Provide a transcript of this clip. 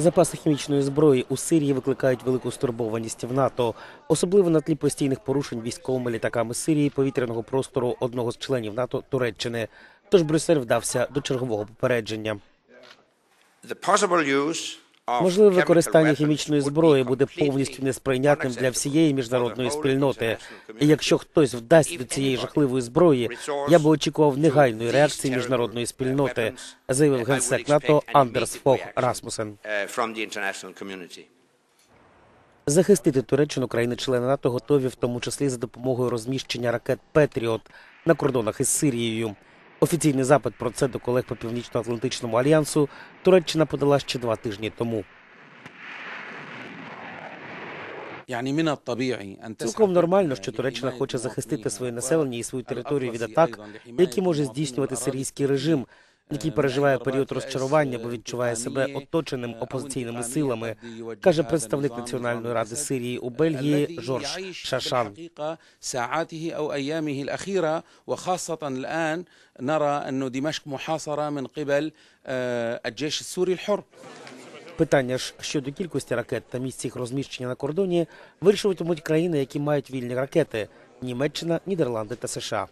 Запаси хімічної зброї у Сирії викликають велику стурбованість в НАТО, особливо на тлі постійних порушень військовими літаками Сирії повітряного простору одного з членів НАТО Туреччини. Тож Брюссель вдався до чергового попередження. Можливе використання хімічної зброї буде повністю несприйнятним для всієї міжнародної спільноти. І якщо хтось вдасть до цієї жахливої зброї, я би очікував негайної реакції міжнародної спільноти, заявив генсек НАТО Андерс Фох Расмусен. uh, community. Захистити Туреччину країни-члени НАТО готові, в тому числі за допомогою розміщення ракет Петріот на кордонах із Сирією. Офіційний запит про це до колег по північно-атлантичному альянсу Туреччина подала ще два тижні тому. Цілком нормально, що Туреччина хоче захистити своє населення і свою територію від атак, які може здійснювати сирійський режим, який переживає період розчарування, бо відчуває себе оточеним опозиційними силами, каже представник Національної ради Сирії у Бельгії Жорж Шашан. Питання ж щодо кількості ракет та місць їх розміщення на кордоні вирішуватимуть країни, які мають вільні ракети: Німеччина, Нідерланди та США.